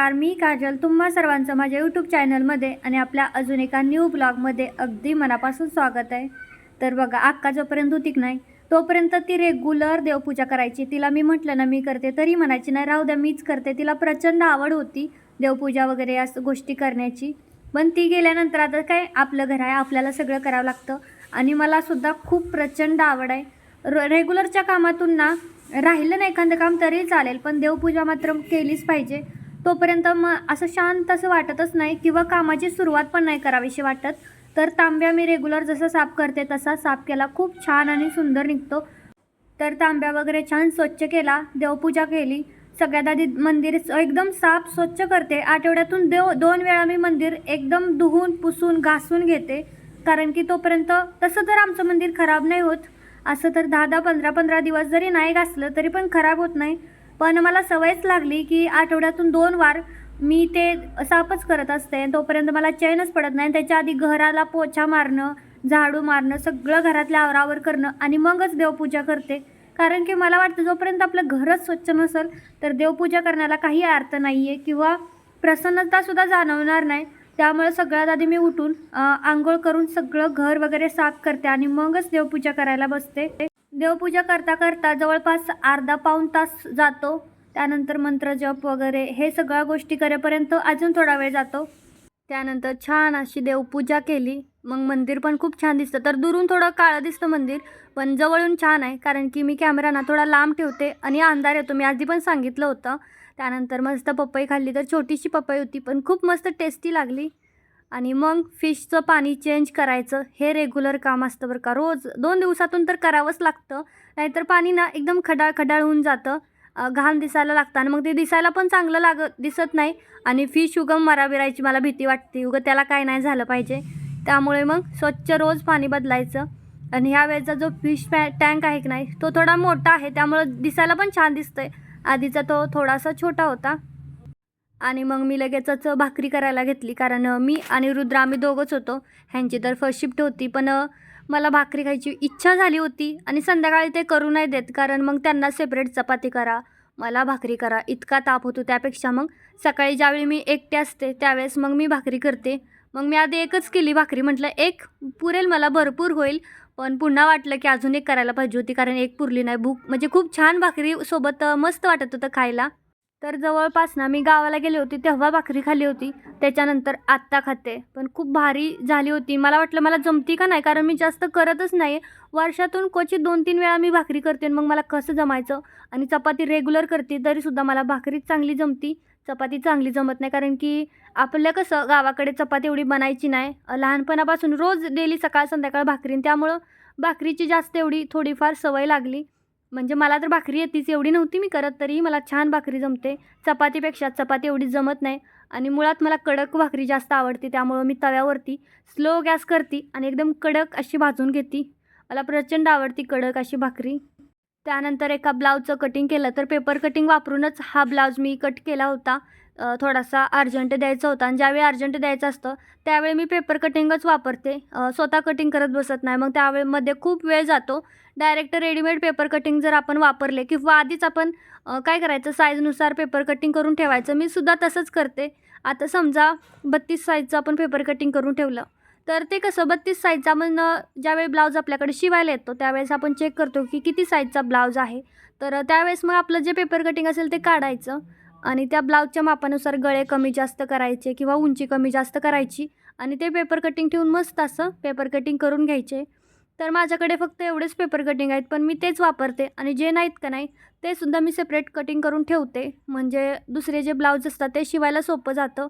नमस्कार मी काजल तुम्हा सर्वांचं माझ्या यूट्यूब चॅनलमध्ये आणि आपल्या अजून एका न्यू ब्लॉगमध्ये अगदी मनापासून स्वागत आहे. तर बघा अक्का जोपर्यंत होतीक नाही तोपर्यंत ती रेग्युलर देवपूजा करायची. तिला मी म्हटलं ना मी करते तरी म्हणायची नाही राहू द्या मीच करते. तिला प्रचंड आवड होती देवपूजा वगैरे असं गोष्टी करण्याची. पण ती गेल्यानंतर आता काय आपलं घर आहे आपल्याला सगळं करावं लागतं. आणि मला सुद्धा खूप प्रचंड आवड आहे. र रेग्युलरच्या कामातून ना राहिलं नाही एखादं काम तरी चालेल. पण देवपूजा मात्र केलीच पाहिजे. तोपर्यंत मग असं शांत असं वाटतच नाही किंवा कामाची सुरुवात पण नाही करावीशी वाटत. तर तांब्या मी रेग्युलर जसं साफ करते तसा साफ केला. खूप छान आणि सुंदर निघतो. तर तांब्या वगैरे छान स्वच्छ केला. देवपूजा केली. सगळ्यात आधी मंदिर एकदम साफ स्वच्छ करते. आठवड्यातून देव दोन वेळा मी मंदिर एकदम धुवून पुसून घासून घेते. कारण की तोपर्यंत तसं तर आमचं मंदिर खराब नाही होत. असं तर दहा दहा पंधरा पंधरा दिवस जरी नाही घासलं तरी पण खराब होत नाही. पण मला सवयच लागली की आठवड्यातून दोन वार मी ते साफच करत असते. तोपर्यंत मला चैनच पडत नाही. त्याच्या आधी घराला पोछा मारणं झाडू मारणं सगळं घरातल्या आवरावर करणं आणि मगच देवपूजा करते. कारण की मला वाटतं जोपर्यंत आपलं घरच स्वच्छ नसेल तर देवपूजा करण्याला काही अर्थ नाही आहे किंवा प्रसन्नतासुद्धा जाणवणार नाही. त्यामुळे सगळ्यात आधी मी उठून आंघोळ करून सगळं घर वगैरे साफ करते आणि मगच देवपूजा करायला बसते. देवपूजा करता करता जवळपास अर्धा पाऊण तास जातो. त्यानंतर मंत्र जप वगैरे हे सगळ्या गोष्टी करेपर्यंत अजून थोडा वेळ जातो. त्यानंतर छान अशी देवपूजा केली. मग मंदिर पण खूप छान दिसतं. तर दुरून थोडं काळं दिसतं मंदिर पण जवळून छान आहे कारण की मी कॅमेरा ना थोडा लांब ठेवते आणि अंधार येतो. मी आधी पण सांगितलं होतं. त्यानंतर मस्त पपई खाल्ली तर छोटीशी पपई होती पण खूप मस्त टेस्टी लागली. आणि मग फिशचं पाणी चेंज करायचं. हे रेग्युलर काम असतं बरं का. रोज दोन दिवसातून तर करावंच लागतं. नाहीतर पाणी ना एकदम खडाळ खडाळ होऊन जातं. घाण दिसायला लागतं आणि मग ते दिसायला पण चांगलं लाग दिसत नाही. आणि फिश उगम मराबिरायची मला भीती वाटते. उगं त्याला काय नाही झालं पाहिजे. त्यामुळे मग स्वच्छ रोज पाणी बदलायचं. आणि ह्या वेळेचा जो फिश पॅ टँक आहे की नाही तो थोडा मोठा आहे. त्यामुळं दिसायला पण छान दिसतं आहे आधीचा तो थोडासा छोटा होता. आणि मग मी लगेचच भाकरी करायला घेतली. कारण मी आणि रुद्र आम्ही दोघंच होतो. ह्यांची तर फर्स्ट शिफ्ट होती. पण मला भाकरी खायची इच्छा झाली होती आणि संध्याकाळी ते करू नाही देत. कारण मग त्यांना सेपरेट चपाती करा मला भाकरी करा. इतका ताप होतो त्यापेक्षा मग सकाळी ज्यावेळी मी एकटे असते त्यावेळेस मग मी भाकरी करते. मग मी आधी एकच केली भाकरी. म्हटलं एक पुरेल मला भरपूर होईल. पण पुन्हा वाटलं की अजून एक करायला पाहिजे होती. कारण एक पुरली नाही. भूक म्हणजे खूप छान भाकरी सोबत मस्त वाटत होतं खायला. तर जवळपास ना मी गावाला गेले होती तेव्हा भाकरी खाल्ली होती. त्याच्यानंतर आत्ता खाते. पण खूप भारी झाली होती. मला वाटलं मला जमती का नाही? कारण मी जास्त करतच नाही. वर्षातून क्वचित दोन तीन वेळा मी भाकरी करते आणि मग मला कसं जमायचं? आणि चपाती रेग्युलर करते तरीसुद्धा मला भाकरीच चांगली जमती. चपाती चांगली जमत नाही. कारण की आपलं कसं गावाकडे चपाती एवढी बनायची नाही. लहानपणापासून रोज डेली सकाळ संध्याकाळ भाकरी आणि त्यामुळं भाकरीची जास्त एवढी थोडीफार सवय लागली. म्हणजे मला तर भाकरी येतीच एवढी नव्हती मी करत तरीही मला छान भाकरी जमते. चपातीपेक्षा चपाती एवढी जमत नाही आणि मुळात मला कडक भाकरी जास्त आवडते त्यामुळं मी तव्यावरती स्लो गॅस करते आणि एकदम कडक अशी भाजून घेते. मला प्रचंड आवडती कडक अशी भाकरी. त्यानंतर एका ब्लाऊजचं कटिंग केलं तर पेपर कटिंग वापरूनच हा ब्लाऊज मी कट केला होता. थोडासा अर्जंट द्यायचा होता आणि ज्यावेळी अर्जंट द्यायचं असतं त्यावेळी मी पेपर कटिंगच वापरते. स्वतः कटिंग करत बसत नाही. मग त्यावेळेमध्ये खूप वेळ जातो. डायरेक्ट रेडीमेड पेपर कटिंग जर आपण वापरले किंवा आधीच आपण काय करायचं? साईजनुसार पेपर कटिंग करून ठेवायचं. मी सुद्धा तसंच करते. आता समजा बत्तीस साईजचं आपण पेपर कटिंग करून ठेवलं. तर ते कसं? बत्तीस साईजचा आपण ज्यावेळी ब्लाऊज आपल्याकडे शिवायला येतो त्यावेळेस आपण चेक करतो की किती साईजचा ब्लाऊज आहे. तर त्यावेळेस मग आपलं जे पेपर कटिंग असेल ते काढायचं. आणि त्या ब्लाऊजच्या मापानुसार गळे कमी जास्त करायचे किंवा उंची कमी जास्त करायची आणि ते पेपर कटिंग ठेवून मस्त असं पेपर कटिंग करून घ्यायचे. तर माझ्याकडे फक्त एवढेच पेपर कटिंग आहेत पण मी तेच वापरते आणि जे नाहीत का नाही ते सुद्धा मी सेपरेट कटिंग करून ठेवते. म्हणजे दुसरे जे ब्लाऊज असतात ते शिवायला सोपं जातं.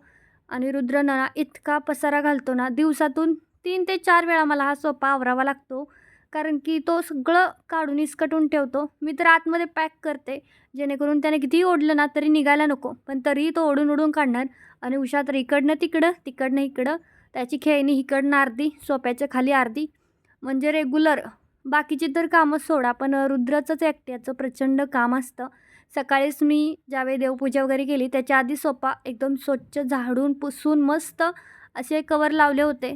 आणि रुद्रनना इतका पसारा घालतो ना दिवसातून तीन ते चार वेळा मला हा सोपा आवरावा लागतो. कारण की तो सगळं काढून इसकटून ठेवतो. मी तर आतमध्ये पॅक करते. जेणेकरून त्याने कितीही ओढलं ना तरी निघायला नको. पण तरीही तो ओढून ओढून काढणार. आणि उषा तर इकडनं तिकडं तिकडनं इकडं. त्याची खेळणी इकडनं अर्धी सोप्याच्या खाली अर्धी. म्हणजे रेग्युलर बाकीची तर कामं सोडा पण रुद्राचंच एकट्याचं प्रचंड काम असतं. सकाळीच मी ज्यावेळी देवपूजा वगैरे केली त्याच्या आधी सोपा एकदम स्वच्छ झाडून पुसून मस्त असे कवर लावले होते.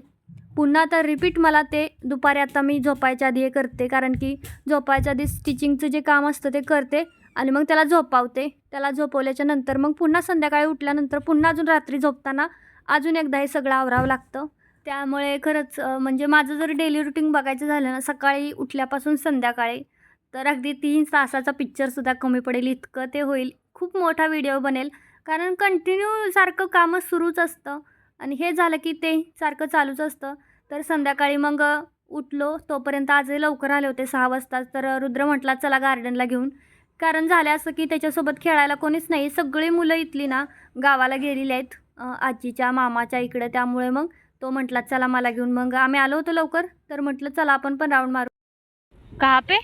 पुन्हा तर रिपीट मला ते दुपारी आता मी झोपायच्या आधी हे करते कारण की झोपायच्या आधी स्टिचिंगचं जे काम असतं ते करते आणि मग त्याला झोपावते. त्याला झोपवल्याच्या नंतर मग पुन्हा संध्याकाळी उठल्यानंतर पुन्हा अजून रात्री झोपताना अजून एकदा हे सगळं आवरावं लागतं. त्यामुळे खरंच म्हणजे माझं जर डेली रुटीन बघायचं झालं ना सकाळी उठल्यापासून संध्याकाळी तर अगदी तीन तासाचा पिक्चरसुद्धा कमी पडेल इतकं ते होईल. खूप मोठा व्हिडिओ बनेल कारण कंटिन्यू सारखं कामं सुरूच असतं. आणि हे झालं की ते सारखं चालूच असतं तर संध्याकाळी मग उठलो तोपर्यंत आजही लवकर आले होते सहा वाजता तर रुद्र म्हटला चला गार्डनला घेऊन कारण झालं असं की त्याच्यासोबत खेळायला कोणीच नाही सगळी मुलं इथली ना गावाला गेलेली आहेत आजीच्या मामाच्या इकडे त्यामुळे मग तो म्हटला चला मला घेऊन मग आम्ही आलो होतो लवकर तर म्हटलं चला आपण पण राऊंड मारू कहा पे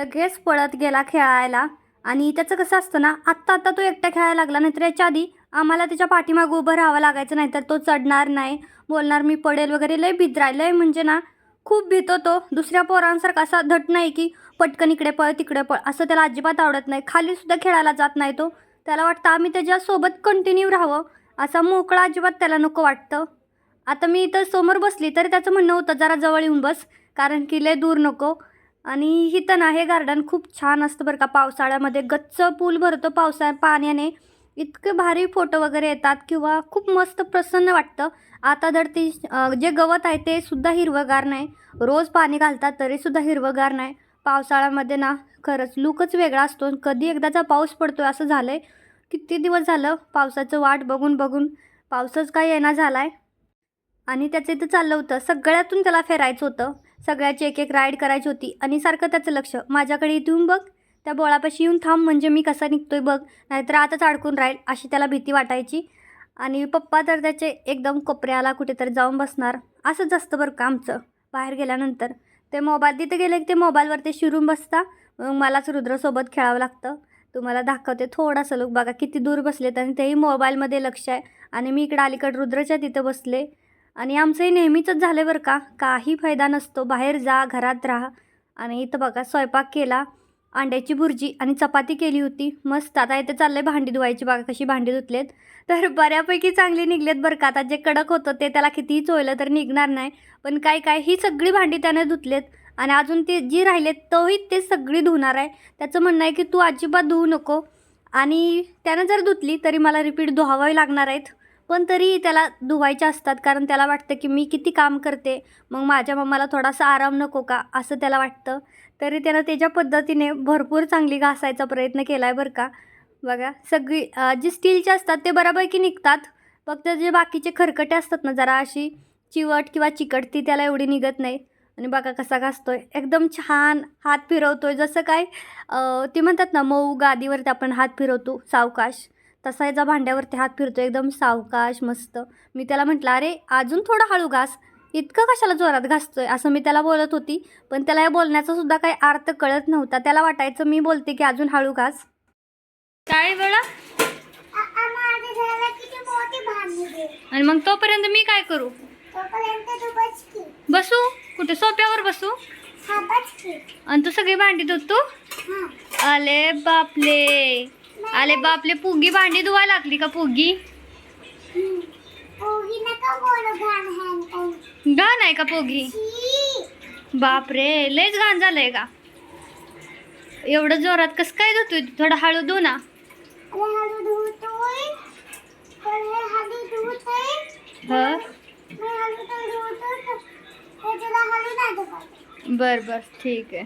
लगेच पळत गेला खेळायला. आणि त्याचं कसं असतं ना आत्ता आत्ता तो एकटा खेळायला लागला नाहीतर याच्या आधी आम्हाला त्याच्या पाठीमागं उभं राहावं लागायचं नाहीतर तो चढणार नाही. बोलणार मी पडेल वगैरे. लय भिद्राय लय म्हणजे ना खूप भीतो तो. दुसऱ्या पोरांसारखा असा धट नाही की पटकन इकडे पळ तिकडे पळ असं त्याला अजिबात आवडत नाही. खालीसुद्धा खेळायला जात नाही तो. त्याला वाटतं आम्ही त्याच्यासोबत कंटिन्यू राहावं. असा मोकळा अजिबात त्याला नको वाटतं. आता मी इथं समोर बसली तरी त्याचं म्हणणं होतं जरा जवळ येऊन बस कारण की लय दूर नको. आणि इथं ना हे गार्डन खूप छान असतं बरं का. पावसाळ्यामध्ये गच्च पूल भरतो पावसा पाण्याने. इतके भारी फोटो वगैरे येतात किंवा खूप मस्त प्रसन्न वाटतं. आता जर ती जे गवत आहे ते सुद्धा हिरवंगार नाही. रोज पाणी घालतात तरीसुद्धा हिरवंगार नाही. पावसाळ्यामध्ये ना खरंच लुकच वेगळा असतो कधी एकदाचा पाऊस पडतो असं झालं आहे किती दिवस झालं पावसाचं वाट बघून बघून पावसच काय येणार झाला आहे आणि त्याचं इथं चाललं होतं. सगळ्यातून त्याला फिरायचं होतं. सगळ्याची एक एक राईड करायची होती. आणि सारखं त्याचं लक्ष. माझ्याकडे इथून येऊन बघ. त्या बोळापाशी येऊन थांब म्हणजे मी कसा निघतोय बघ. नाहीतर आताच अडकून राहील अशी त्याला भीती वाटायची. आणि पप्पा तर त्याचे एकदम कोपऱ्याला कुठेतरी जाऊन बसणार. असंच असतं बरं का आमचं. बाहेर गेल्यानंतर. ते मोबाईल तिथे गेले की ते मोबाईलवर ते शिरून बसता मग मलाच रुद्रसोबत खेळावं लागतं. तुम्हाला दाखवते थोडासा. लोक बघा किती दूर बसलेत आणि तेही मोबाईलमध्ये लक्ष आहे. आणि मी इकडं अलीकडं रुद्रच्या तिथं बसले. आणि आमचंही नेहमीचंच झालं बरं का. काही फायदा नसतो. बाहेर जा घरात राहा. आणि इथं बघा स्वयंपाक केला अंड्याची भुर्जी आणि चपाती केली होती. मस्त. आता इथे चाललंय भांडी धुवायची. बघा कशी भांडी धुतलेत. तर बऱ्यापैकी चांगली निघलेत बरं का. आता जे कडक होतं ते त्याला कितीही चोयलं तर निघणार नाही. पण काय काय ही सगळी भांडी त्याने धुतलेत. आणि अजून ते जी राहिलेत तोही ते सगळी धुणार आहे. त्याचं म्हणणं आहे की तू अजिबात धुवू नको. आणि त्यानं जर धुतली तरी मला रिपीट धुवावी लागणार आहेत. पण तरी त्याला धुवायच्या असतात. कारण त्याला वाटतं की मी किती काम करते मग माझ्या मम्माला थोडासा आराम नको का? असं त्याला वाटतं. तरी त्यानं त्याच्या पद्धतीने भरपूर चांगली घासायचा प्रयत्न केला आहे बरं का? बघा सगळी जी स्टीलचे असतात ते बऱ्यापैकी निघतात. फक्त जे बाकीचे खरकटे असतात ना जरा अशी चिवट किंवा चिकट ती त्याला एवढी निघत नाही. आणि बघा कसा घासतोय. एकदम छान हात फिरवतोय. जसं काय ते म्हणतात ना मऊ गादीवरती आपण हात फिरवतो सावकाश. तसा याचा भांड्यावरती हात फिरतो एकदम सावकाश मस्त. मी त्याला म्हटलं अरे अजून थोडं हळू घास. इतकं कशाला जोरात घासतोय? असं मी त्याला बोलत होती. पण त्याला या बोलण्याचा सुद्धा काही अर्थ कळत नव्हता. त्याला वाटायचं मी बोलते की अजून हळू घास. काय वेळा आणि मग तोपर्यंत मी काय करू? बसू कुठे? सोप्यावर बसू? आणि तू सगळी भांडी धुतो आले बापले. आले बापले पुगी भांडी धुवा लागली का पुगी? घाण आहे का पोगी? बापरे लयच घाण झालंय का? एवढं जोरात कसं काय धुतोय? थोडं हळू धु ना. ह बर बर ठीक आहे.